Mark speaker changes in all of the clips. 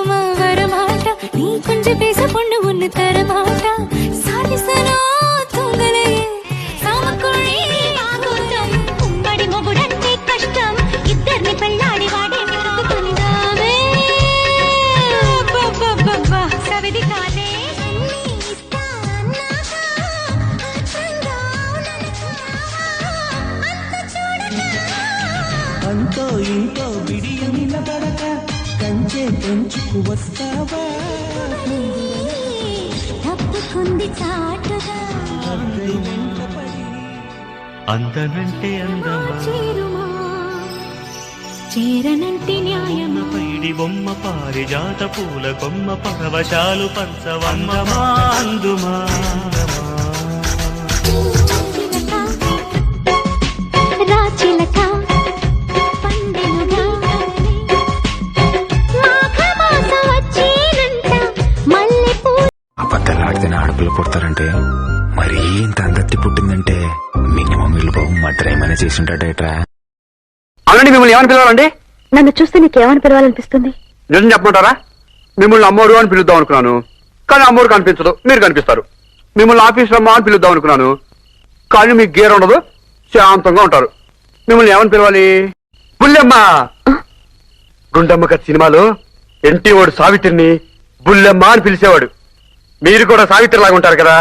Speaker 1: ಕುಮಾರಮಾಟ ನೀ ಕೊಂಚ ಬೇಸಕೊಂಡು ಉನ್ನ ತರಮಾಟ ಸಾಧಿಸಲೋ ತುಂಗಳೆಯೇ ಸಾಮಕೊಳ್ಳಿ ఉమ్మడి మొగుడంటే కష్టం కాదే
Speaker 2: పెంచుకు వస్తావా?
Speaker 1: తప్పుకుంది చాటుగా.
Speaker 3: అందనంటే అందమా?
Speaker 1: చేరుమా? చేరనంటే న్యాయమా?
Speaker 3: పైడి బొమ్మ పారిజాత పూల కొమ్మ పరవశాలు పంచవందమా అందుమా?
Speaker 4: ఆడపిల్ల పుడతారంటే మరీ ఇంత అందత్తి పుట్టిందంటే మినిమం వీళ్ళు బాబు మర్డర్ ఏమైనా చేసి ఉంటాడేట్రా
Speaker 5: అవునండి మిమ్మల్ని ఏమని పిలవాలండి?
Speaker 6: నన్ను చూస్తే నీకేమని పిలవాలనిపిస్తుంది?
Speaker 5: నిజం చెప్పమంటారా? మిమ్మల్ని అమ్మోరు అని పిలుద్దాం అనుకున్నాను. కానీ అమ్మోరు కనిపించదు మీరు కనిపిస్తారు. మిమ్మల్ని ఆఫీస్ రమ్మా అని పిలుద్దాం అనుకున్నాను. కానీ మీకు గేర్ ఉండదు శాంతంగా ఉంటారు. మిమ్మల్ని ఏమని పిలవాలి? బుల్లెమ్మ! గుండమ్మ కథ సినిమాలో ఎన్టీ వాడు సావిత్రిని బుల్లెమ్మ అని పిలిచేవాడు. మీరు కూడా సావిత్రి లాగా ఉంటారు కదా?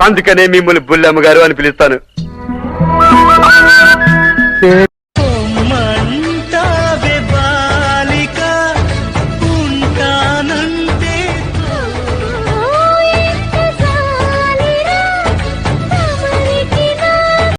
Speaker 5: అందుకనే మిమ్మల్ని బుల్లెమ్మ గారు అని పిలుస్తాను.